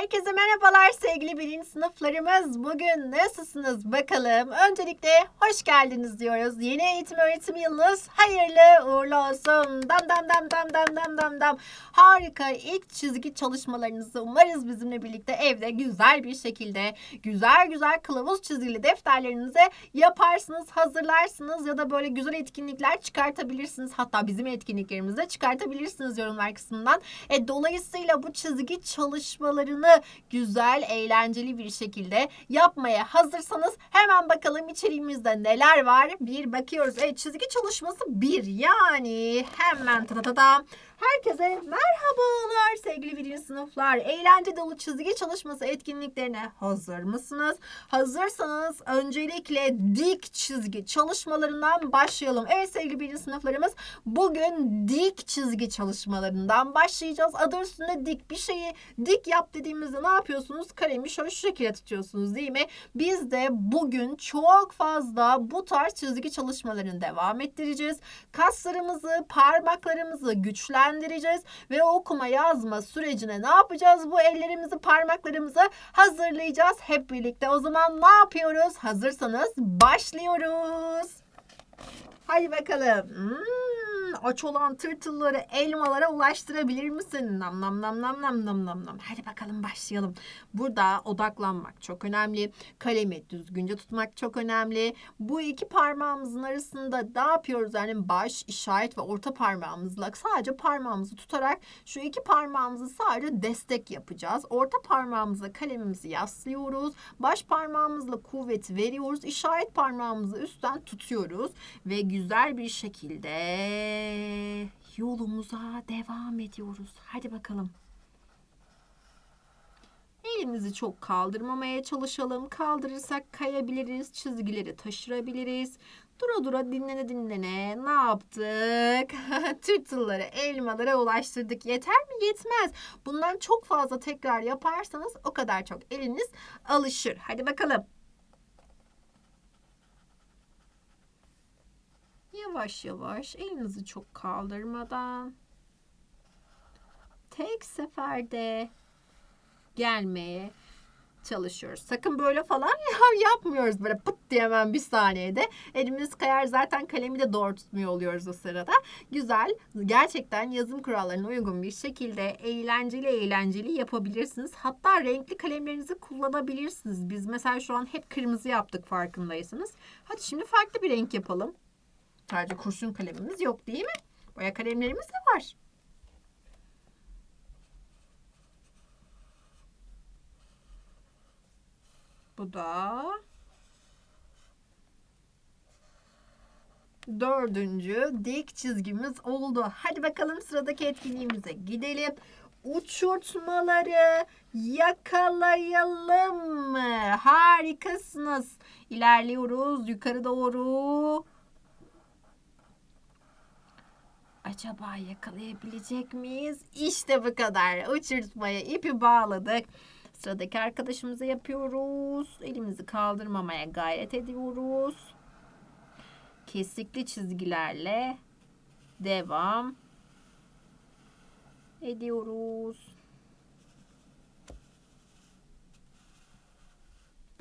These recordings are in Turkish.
Herkese merhabalar sevgili birinci sınıflarımız. Bugün nasılsınız bakalım? Öncelikle hoş geldiniz diyoruz. Yeni eğitim öğretim yılınız hayırlı uğurlu olsun. Dam dam dam dam dam dam dam dam. Harika ilk çizgi çalışmalarınızı umarız bizimle birlikte evde güzel bir şekilde güzel güzel kılavuz çizgili defterlerinize yaparsınız, hazırlarsınız ya da böyle güzel etkinlikler çıkartabilirsiniz. Hatta bizim etkinliklerimize çıkartabilirsiniz yorumlar kısmından. E, dolayısıyla bu çizgi çalışmalarını güzel, eğlenceli bir şekilde yapmaya hazırsanız hemen bakalım içeriğimizde neler var. Bir bakıyoruz. Evet çizgi çalışması bir yani hemen tadadam. Herkese merhabalar sevgili birinci sınıflar. Eğlence dolu çizgi çalışması etkinliklerine hazır mısınız? Hazırsanız öncelikle dik çizgi çalışmalarından başlayalım. Evet sevgili birinci sınıflarımız bugün dik çizgi çalışmalarından başlayacağız. Adı üstünde dik bir şeyi dik yap dediğimizde ne yapıyorsunuz? Kalemi şöyle şu şekilde tutuyorsunuz değil mi? Biz de bugün çok fazla bu tarz çizgi çalışmalarını devam ettireceğiz. Kaslarımızı, parmaklarımızı güçlendireceğiz ve okuma yazma sürecine ne yapacağız? Bu ellerimizi, parmaklarımızı hazırlayacağız hep birlikte. O zaman ne yapıyoruz? Hazırsanız başlıyoruz. Hadi bakalım. Hmm, aç olan tırtılları elmalara ulaştırabilir misin? Nam nam nam nam nam nam nam nam. Hadi bakalım başlayalım. Burada odaklanmak çok önemli. Kalemi düzgünce tutmak çok önemli. Bu iki parmağımızın arasında ne yapıyoruz? Yani baş, işaret ve orta parmağımızla sadece parmağımızı tutarak şu iki parmağımızı sadece destek yapacağız. Orta parmağımızla kalemimizi yaslıyoruz. Baş parmağımızla kuvvet veriyoruz. İşaret parmağımızı üstten tutuyoruz ve güzel bir şekilde yolumuza devam ediyoruz. Hadi bakalım. Elimizi çok kaldırmamaya çalışalım. Kaldırırsak kayabiliriz, çizgileri taşırabiliriz. Dura dura dinlene dinlene ne yaptık? Tırtılları elmalara ulaştırdık. Yeter mi? Yetmez. Bundan çok fazla tekrar yaparsanız o kadar çok eliniz alışır. Hadi bakalım. Yavaş yavaş elinizi çok kaldırmadan tek seferde gelmeye çalışıyoruz. Sakın böyle falan ya- yapmıyoruz böyle pıt diye hemen bir saniyede. Elimiz kayar zaten kalemi de doğru tutmuyor oluyoruz o sırada. Güzel gerçekten yazım kurallarına uygun bir şekilde eğlenceli eğlenceli yapabilirsiniz. Hatta renkli kalemlerinizi kullanabilirsiniz. Biz mesela şu an hep kırmızı yaptık farkındaysanız. Hadi şimdi farklı bir renk yapalım. Sadece kurşun kalemimiz yok değil mi? Boya kalemlerimiz de var. Bu da dördüncü dik çizgimiz oldu. Hadi bakalım sıradaki etkinliğimize gidelim. Uçurtmaları yakalayalım? Harikasınız. İlerliyoruz yukarı doğru. Acaba yakalayabilecek miyiz? İşte bu kadar. Uçurtmaya ipi bağladık. Sıradaki arkadaşımıza yapıyoruz. Elimizi kaldırmamaya gayret ediyoruz. Kesikli çizgilerle devam ediyoruz.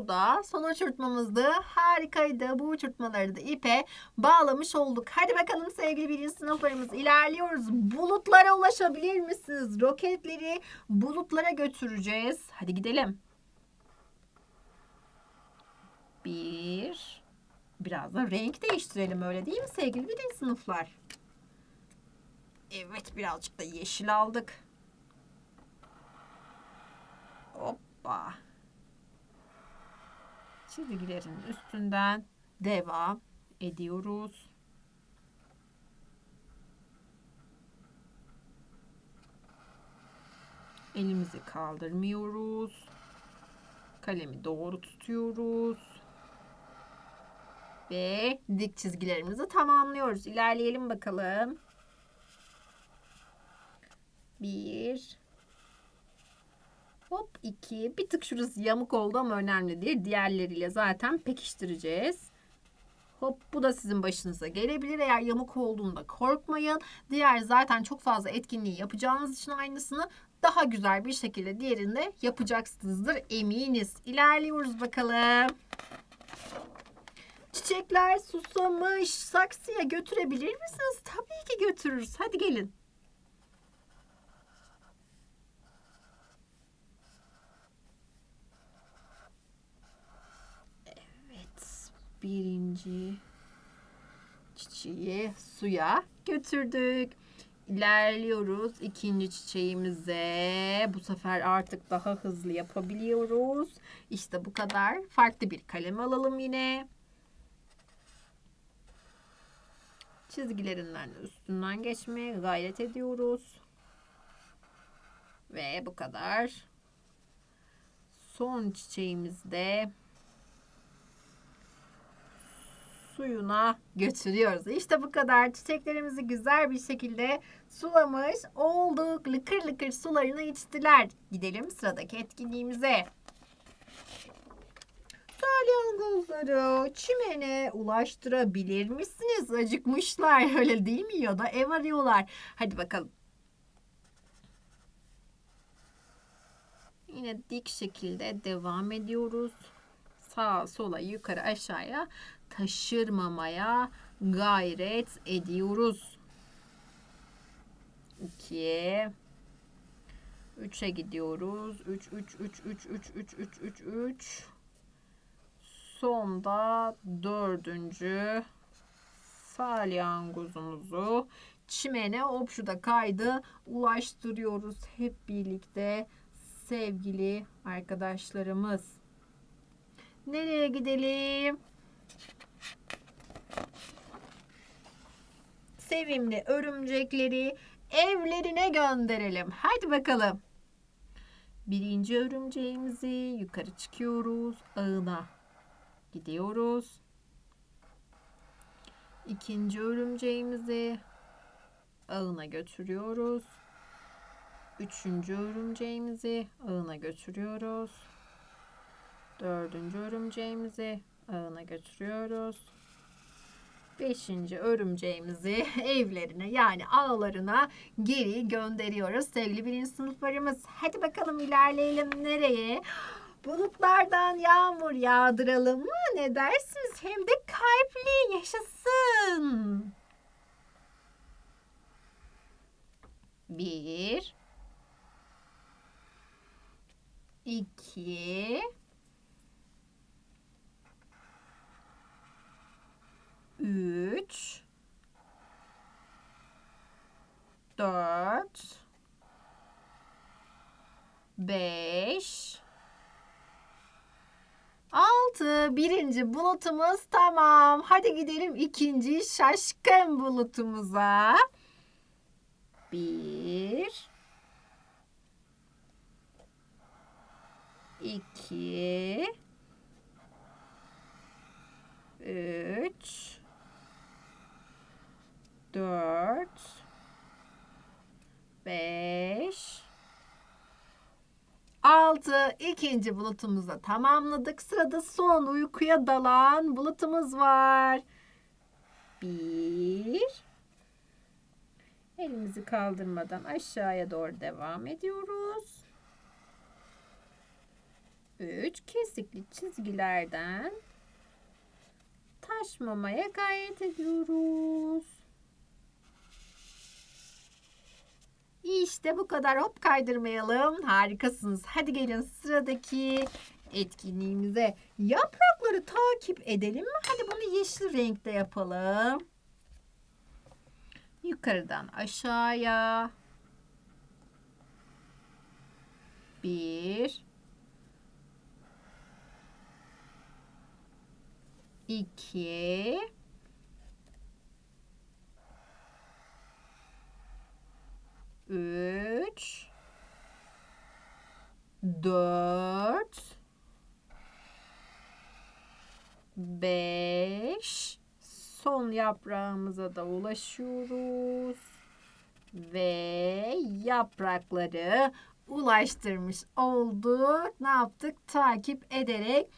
Bu da son uçurtmamızdı. Harikaydı. Bu uçurtmaları da ipe bağlamış olduk. Hadi bakalım sevgili birinci sınıflarımız ilerliyoruz. Bulutlara ulaşabilir misiniz? Roketleri bulutlara götüreceğiz. Hadi gidelim. Bir. Biraz da renk değiştirelim öyle değil mi sevgili birinci sınıflar? Evet birazcık da yeşil aldık. Hoppa çizgilerin üstünden devam ediyoruz. Elimizi kaldırmıyoruz. Kalemi doğru tutuyoruz. Ve dik çizgilerimizi tamamlıyoruz. İlerleyelim bakalım. Bir, Hop 2. Bir tık şurası yamuk oldu ama önemli değil. Diğerleriyle zaten pekiştireceğiz. Hop bu da sizin başınıza gelebilir. Eğer yamuk olduğunda korkmayın. Diğer zaten çok fazla etkinliği yapacağınız için aynısını daha güzel bir şekilde diğerini de yapacaksınızdır eminiz. İlerliyoruz bakalım. Çiçekler susamış. Saksıya götürebilir misiniz? Tabii ki götürürüz. Hadi gelin. Evet. Birinci çiçeği suya götürdük. İlerliyoruz ikinci çiçeğimize. Bu sefer artık daha hızlı yapabiliyoruz. İşte bu kadar. Farklı bir kalem alalım yine. Çizgilerinden üstünden geçmeye gayret ediyoruz. Ve bu kadar. Son çiçeğimizde suyuna götürüyoruz. İşte bu kadar çiçeklerimizi güzel bir şekilde sulamış olduk. Lıkır lıkır sularını içtiler. Gidelim sıradaki etkinliğimize. Salyangozları çimene ulaştırabilir misiniz? Acıkmışlar öyle değil mi ya da ev arıyorlar. Hadi bakalım. Yine dik şekilde devam ediyoruz. Sağa sola yukarı aşağıya taşırmamaya gayret ediyoruz. 2 3'e gidiyoruz. 3 3 3 3 3 3 3 3 3 Sonda dördüncü salyangozumuzu çimene opşuda kaydı ulaştırıyoruz hep birlikte sevgili arkadaşlarımız. Nereye gidelim? Sevimli örümcekleri evlerine gönderelim. Hadi bakalım. Birinci örümceğimizi yukarı çıkıyoruz. Ağına gidiyoruz. İkinci örümceğimizi ağına götürüyoruz. Üçüncü örümceğimizi ağına götürüyoruz. Dördüncü örümceğimizi ağına götürüyoruz. Beşinci örümceğimizi evlerine yani ağlarına geri gönderiyoruz. Sevgili birinci sınıflarımız hadi bakalım ilerleyelim nereye? Bulutlardan yağmur yağdıralım mı? Ne dersiniz? Hem de kalpli yaşasın. Bir. iki, Üç. Dört. Beş. Altı. Birinci bulutumuz tamam. Hadi gidelim ikinci şaşkın bulutumuza. Bir. iki, üç, dört, beş, altı. İkinci bulutumuzu tamamladık. Sırada son uykuya dalan bulutumuz var. Bir. Elimizi kaldırmadan aşağıya doğru devam ediyoruz. 3 kesikli çizgilerden taşmamaya gayret ediyoruz. İşte bu kadar hop kaydırmayalım. Harikasınız. Hadi gelin sıradaki etkinliğimize. Yaprakları takip edelim mi? Hadi bunu yeşil renkte yapalım. Yukarıdan aşağıya. Bir. 2 3 4 5 son yaprağımıza da ulaşıyoruz ve yaprakları ulaştırmış olduk. Ne yaptık? Takip ederek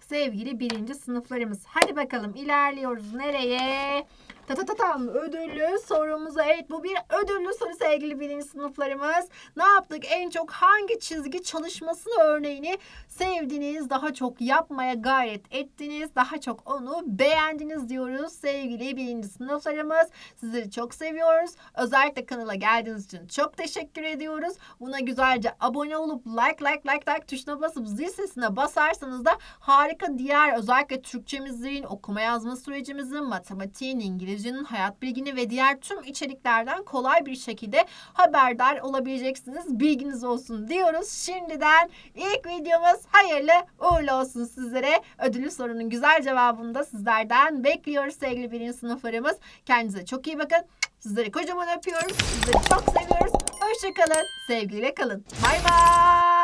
sevgili birinci sınıflarımız. Hadi bakalım ilerliyoruz. Nereye? Ta ta ta tam ödüllü sorumuza evet bu bir ödüllü soru sevgili birinci sınıflarımız. Ne yaptık? En çok hangi çizgi çalışmasını örneğini sevdiniz, daha çok yapmaya gayret ettiniz, daha çok onu beğendiniz diyoruz sevgili birinci sınıflarımız. Sizleri çok seviyoruz. Özellikle kanala geldiğiniz için çok teşekkür ediyoruz. Buna güzelce abone olup like like like like tuşuna basıp zil sesine basarsanız da harika diğer özellikle Türkçemizin, okuma yazma sürecimizin, matematiğin, İngilizcenin, hayat bilgini ve diğer tüm içeriklerden kolay bir şekilde haberdar olabileceksiniz. Bilginiz olsun diyoruz. Şimdiden ilk videomuz hayırlı uğurlu olsun sizlere. Ödüllü sorunun güzel cevabını da sizlerden bekliyoruz sevgili birinci sınıflarımız. Kendinize çok iyi bakın. Sizleri kocaman öpüyoruz. Sizleri çok seviyoruz. Hoşçakalın. Sevgiyle kalın. Bay bay.